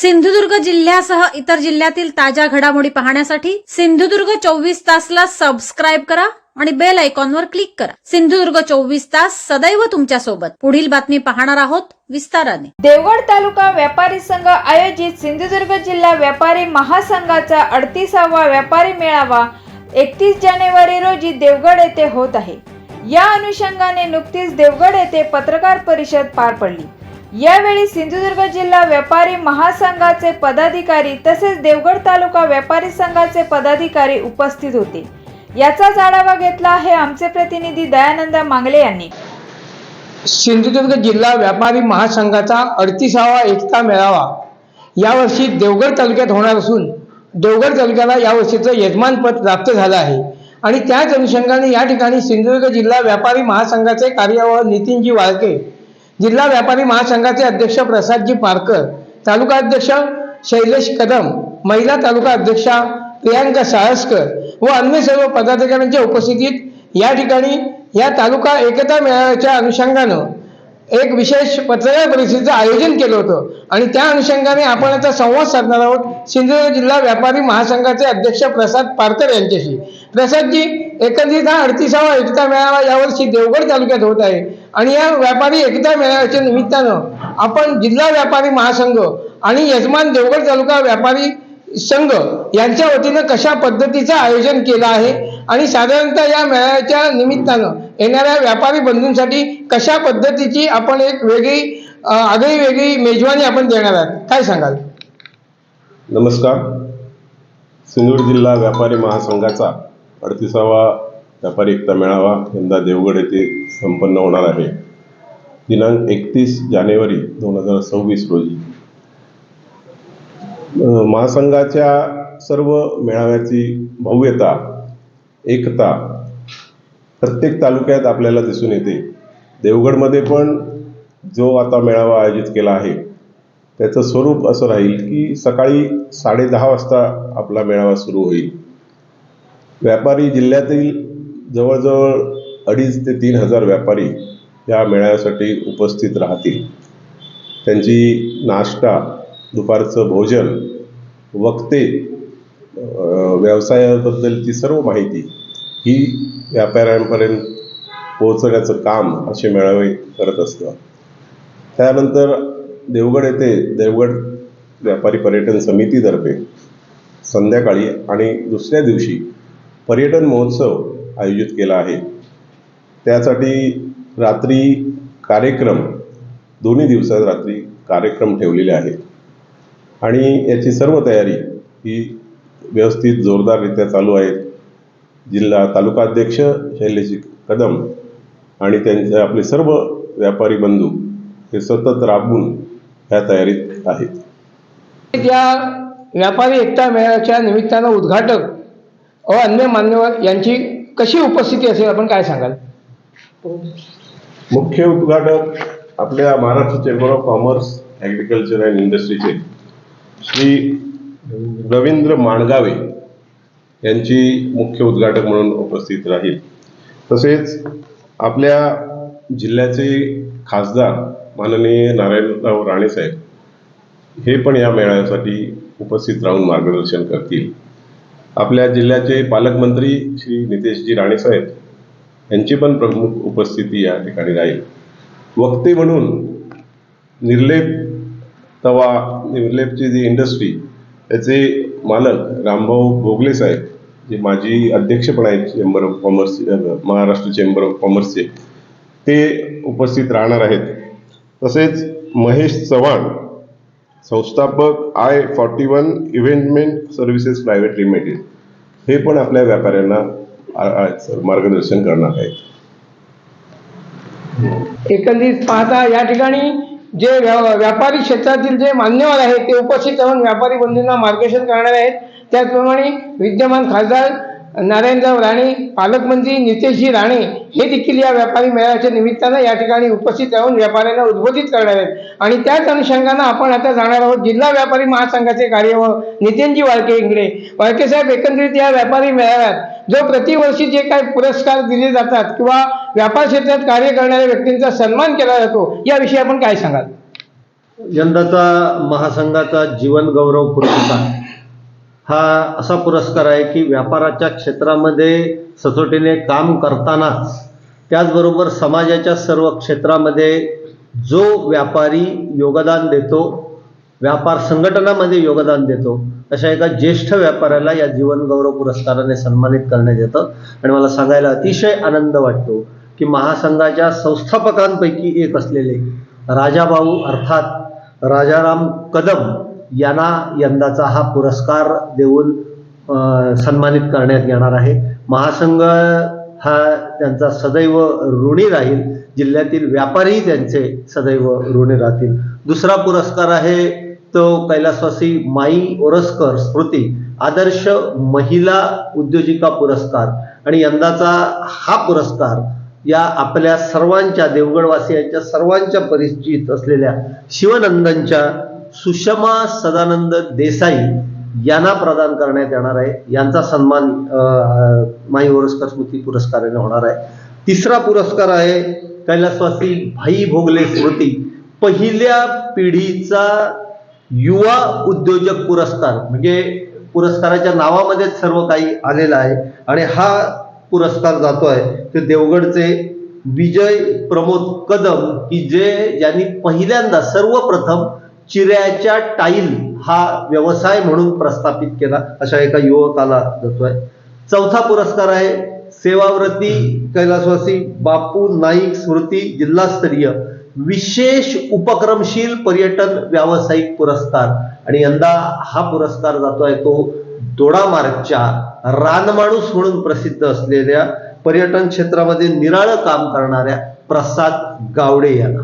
सिंधुदुर्ग जिल्ह्यासह इतर जिल्ह्यातील ताज्या घडामोडी पाहण्यासाठी सिंधुदुर्ग चोवीस तासला सबस्क्राईब करा आणि बेल आयकॉनवर क्लिक करा. सिंधुदुर्ग चोवीस तास सदैव तुमच्यासोबत. पुढील बातमी पाहणार आहोत विस्ताराने. देवगड तालुका व्यापारी संघ आयोजित सिंधुदुर्ग जिल्हा व्यापारी महासंघाचा अडतीसावा व्यापारी मेळावा एकतीस जानेवारी रोजी देवगड येथे होत आहे. या अनुषंगाने नुकतीच देवगड येथे पत्रकार परिषद पार पडली. यावेळी सिंधुदुर्ग जिल्हा व्यापारी महासंघाचे पदाधिकारी तसेच देवगड तालुका व्यापारी संघाचे पदाधिकारी उपस्थित होते. याचाच आढावा घेतला आहे आमचे प्रतिनिधी दयानंद मांगले यांनी. सिंधुदुर्ग जिल्हा व्यापारी महासंघाचा अडतीसावा एकता मेळावा. यावर्षी देवगड तालुक्यात होणार असून देवगड तालुक्याला यावर्षीचं यजमानपद प्राप्त झालं आहे. आणि त्याच अनुषंगाने या ठिकाणी सिंधुदुर्ग जिल्हा व्यापारी महासंघाचे कार्यवाह नितीनजी वाळके जिल्हा व्यापारी महासंघाचे अध्यक्ष प्रसादजी पारकर तालुका अध्यक्ष शैलेश कदम महिला तालुका अध्यक्षा प्रियांका साळसकर व अन्य सर्व पदाधिकाऱ्यांच्या उपस्थितीत या ठिकाणी या तालुका एकता मेळाव्याच्या अनुषंगानं एक विशेष पत्रकार परिषदेचं आयोजन केलं होतं. आणि त्या अनुषंगाने आपण आता संवाद साधणार आहोत सिंधुदुर्ग जिल्हा व्यापारी महासंघाचे अध्यक्ष प्रसाद पारकर यांच्याशी. प्रसादजी एकंदरीत हा अडतीसावा एकता मेळावा यावर्षी देवगड तालुक्यात होत आहे. आणि या व्यापारी एकता मेळाव्याच्या निमित्तानं आपण जिल्हा व्यापारी महासंघ आणि यजमान देवगड तालुका व्यापारी संघ यांच्या वतीनं कशा पद्धतीचं आयोजन केलं आहे आणि साधारणतः या मेळाव्याच्या निमित्तानं येणाऱ्या व्यापारी बंधूंसाठी कशा पद्धतीची आपण एक वेगळी आगळी वेगळी मेजवानी आपण देणार आहात? काय सांगाल? नमस्कार. सिंधुदुर्ग जिल्हा व्यापारी महासंघाचा अडतीसावा व्यापारी एकता मेळावा यंदा देवगड येथे संपन्न होणार आहे. दिनांक एकतीस जानेवारी दोन हजार सव्वीस रोजी. महासंघाच्या सर्व मेळाव्याची भव्यता एकता प्रत्येक तालुक्यात आपल्याला दिसून येते. देवगडमध्ये पण जो आता मेळावा आयोजित केला आहे त्याचं स्वरूप असं राहील की सकाळी साडेदहा वाजता आपला मेळावा सुरू होईल. व्यापारी जिल्ह्यातील जवळजवळ अडीच ते तीन हजार व्यापारी या मेळ्यासाठी उपस्थित राहतील. त्यांची नाश्ता दुपारचं भोजन वक्ते व्यवसायाबद्दलची सर्व माहिती ही व्यापाऱ्यांपर्यंत पोहोचण्याचं काम असे मेळावे करत असतं त्यानंतर देवगड येथे देवगड व्यापारी पर्यटन समितीतर्फे संध्याकाळी आणि दुसऱ्या दिवशी पर्यटन महोत्सव आयोजित केला आहे. त्यासाठी रात्री कार्यक्रम दोन्ही दिवसात रात्री कार्यक्रम ठेवलेले आहेत. आणि याची सर्व तयारी ही व्यवस्थित जोरदाररित्या चालू आहे जिल्हा तालुका अध्यक्ष शैलेश कदम आणि त्यांचे आपले सर्व व्यापारी बंधू हे सतत राबून ह्या तयारीत आहेत. या व्यापारी एकता मेळ्याच्या निमित्तानं उद्घाटक व अन्य मान्यवर यांची कशी उपस्थिती असेल आपण काय सांगाल? मुख्य उद्घाटक आपल्या Maharashtra chamber of commerce agriculture and इंडस्ट्रीचे Shri Ravindra Mangave यांची मुख्य उद्घाटक म्हणून उपस्थित राहील. तसेच आपल्या जिल्ह्याचे खासदार माननीय नारायणराव राणेसाहेब हे पण या मेळाव्यासाठी उपस्थित राहून मार्गदर्शन करतील. आपल्या जिल्ह्याचे पालकमंत्री श्री नितेशजी राणेसाहेब यांची पण प्रमुख उपस्थिती या ठिकाणी राहील. वक्ते म्हणून निर्लेप तवा निर्लेपची जी इंडस्ट्री त्याचे मालक रामभाऊ भोगले साहेब जे माजी अध्यक्ष पण आहेत chamber of commerce Maharashtra chamber of कॉमर्सचे ते उपस्थित राहणार आहेत. तसेच महेश चव्हाण संस्थापक आय फॉर्टी वन इव्हेंटमेंट सर्व्हिसेस प्रायव्हेट लिमिटेड हे पण आपल्या व्यापाऱ्यांना मार्गदर्शन करणार आहेत. एकंदरीत पाहता या ठिकाणी जे व्या- व्यापारी क्षेत्रातील जे मान्यवर आहेत ते उपस्थित राहून व्यापारी बंधूंना मार्गदर्शन करणार आहेत. त्याचप्रमाणे विद्यमान खासदार नारायणराव राणे पालकमंत्री नितेशजी राणे हे देखील या व्यापारी मेळाव्याच्या निमित्तानं या ठिकाणी उपस्थित राहून व्यापाऱ्यांना उद्बोधित करणार आहेत. आणि त्याच अनुषंगानं आपण आता जाणार आहोत जिल्हा व्यापारी महासंघाचे कार्यवाह नितीनजी वाळके इंगडे वाळके साहेब एकंदरीत या व्यापारी मेळाव्यात जो प्रतिवर्षी जे काही पुरस्कार दिले जातात किंवा व्यापार क्षेत्रात कार्य करणाऱ्या व्यक्तींचा सन्मान केला जातो याविषयी आपण काय सांगाल? यंदाचा महासंघाचा जीवन गौरव पुरस्कार हा असा पुरस्कार आहे की व्यापाराच्या क्षेत्रामध्ये सचोटीने काम करतानाच त्याचबरोबर समाजाच्या सर्व क्षेत्रामध्ये जो व्यापारी योगदान देतो व्यापार संघटनामध्ये योगदान देतो. अशा एका ज्येष्ठ व्यापाऱ्याला या जीवन गौरव पुरस्काराने सन्मानित करण्यात येतं. आणि मला सांगायला अतिशय आनंद वाटतो की महासंघाच्या संस्थापकांपैकी एक असलेले राजाभाऊ अर्थात राजाराम कदम यांना यंदाचा हा पुरस्कार देऊन सन्मानित करण्यात येणार आहे. महासंघ हा त्यांचा सदैव ऋणी राहील. जिल्ह्यातील व्यापारीही त्यांचे सदैव ऋणी राहतील. दुसरा पुरस्कार आहे तो कैलासवासी माई ओरसकर स्मृती आदर्श महिला उद्योजिका पुरस्कार आणि यंदाचा हा पुरस्कार या आपल्या सर्वांच्या देवगडवासियांच्या सर्वांच्या परिचित असलेल्या शिवनंदनच्या सुषमा सदानंद देसाई यांना प्रदान करण्यात येणार आहे. यांचा सन्मान माई ओरसकर स्मृती पुरस्काराने होणार आहे. तिसरा पुरस्कार आहे कैलासवासी भाई भोगले स्मृती. पहिल्या पिढीचा युवा उद्योजक पुरस्कार म्हणजे पुरस्काराच्या नावामध्येच सर्व काही आलेलं आहे. आणि हा पुरस्कार जातो आहे ते देवगडचे विजय प्रमोद कदम की जे ज्यांनी पहिल्यांदा सर्वप्रथम चिऱ्याच्या टाईल हा व्यवसाय म्हणून प्रस्थापित केला अशा एका युवकाला जातोय. चौथा पुरस्कार आहे सेवाव्रती कैलासवासी बापू नाईक स्मृती जिल्हास्तरीय. विशेष उपक्रमशील पर्यटन व्यावसायिक पुरस्कार. आणि यंदा हा पुरस्कार जातोय तो दोडामार्गच्या रानमाणूस म्हणून प्रसिद्ध असलेल्या पर्यटन क्षेत्रामध्ये निराळं काम करणाऱ्या प्रसाद गावडे यांना.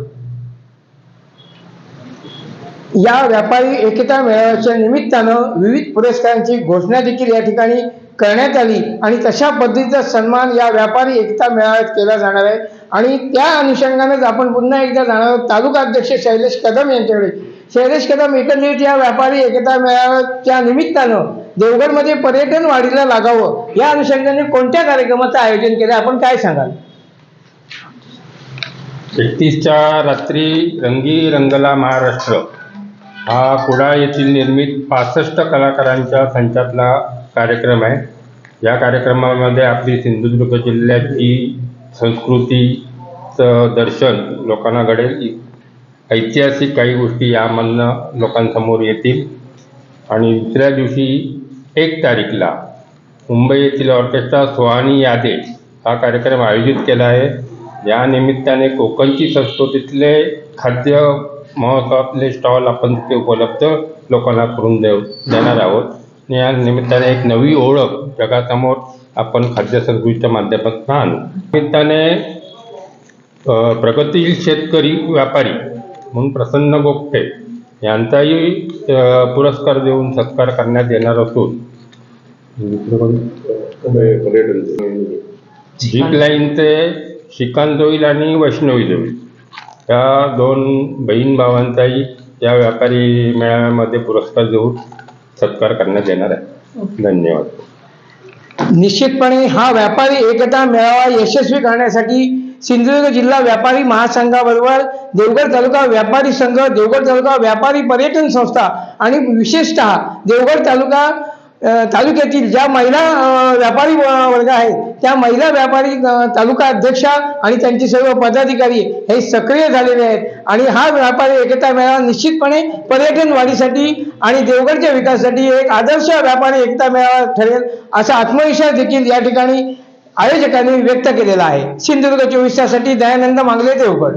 या व्यापारी एकता मेळाव्याच्या निमित्तानं विविध पुरस्कारांची घोषणा देखील या ठिकाणी करण्यात आली. आणि तशा पद्धतीचा सन्मान या व्यापारी एकता मेळाव्यात केला जाणार आहे. आणि त्या अनुषंगानेच आपण पुन्हा एकदा जाणार आहोत. तालुका अध्यक्ष शैलेश कदम यांच्याकडे. शैलेश कदम एकंदरीत या व्यापारी एकता मेळाव्याच्या निमित्तानं देवगडमध्ये पर्यटन वाढीला लागावं या अनुषंगाने कोणत्या कार्यक्रमाचं आयोजन केलं? आपण काय सांगाल? एकतीसच्या रात्री रंगी रंगला महाराष्ट्र हा कुडाळ येथील निर्मित पासष्ट कलाकारांच्या संचातला कार्यक्रम आहे. या कार्यक्रमामध्ये आपली सिंधुदुर्ग जिल्ह्याची संस्कृतीचं दर्शन लोकांना घडेल ऐतिहासिक काही गोष्टी यामधनं लोकांसमोर येतील. आणि दुसऱ्या दिवशी एक तारीखला मुंबई येथील ऑर्केस्ट्रा सोहानी यादे हा कार्यक्रम आयोजित केला आहे. या निमित्ताने कोकणची संस्कृतीतले खाद्य महोत्सवातले स्टॉल आपण तिथे उपलब्ध लोकांना करून देऊ देणार आहोत. या निमित्ताने एक नवी ओळख जगासमोर आपण खाद्य संस्कृतीच्या माध्यमातून आणू. निमित्ताने अ, प्रगतील शेतकरी व्यापारी म्हणून प्रसन्न गोगटे यांचाही पुरस्कार देऊन सत्कार करण्यात येणार असून झिप लाईनचे श्रीकांत जोईल आणि वैष्णवी जोईल या दोन बहीण भावांचाही या व्यापारी मेळाव्यामध्ये पुरस्कार देऊन सत्कार करण्यात येणार आहे. धन्यवाद. निश्चितपणे हा व्यापारी एकता मेळावा यशस्वी करण्यासाठी सिंधुदुर्ग जिल्हा व्यापारी महासंघाबरोबर देवगड तालुका व्यापारी संघ देवगड तालुका व्यापारी पर्यटन संस्था आणि विशेषतः देवगड तालुका तालुक्यातील ज्या महिला व्यापारी वर्ग आहेत त्या महिला व्यापारी तालुका अध्यक्षा आणि त्यांचे सर्व पदाधिकारी हे सक्रिय झालेले आहेत. आणि हा व्यापारी एकता मेळावा निश्चितपणे पर्यटन वाढीसाठी आणि देवगडच्या विकासासाठी एक आदर्श व्यापारी एकता मेळावा ठरेल असा आत्मविश्वास देखील या ठिकाणी आयोजकांनी व्यक्त केलेला आहे. सिंधुदुर्ग चोवीस तासाठी दयानंद मांगले देवगड.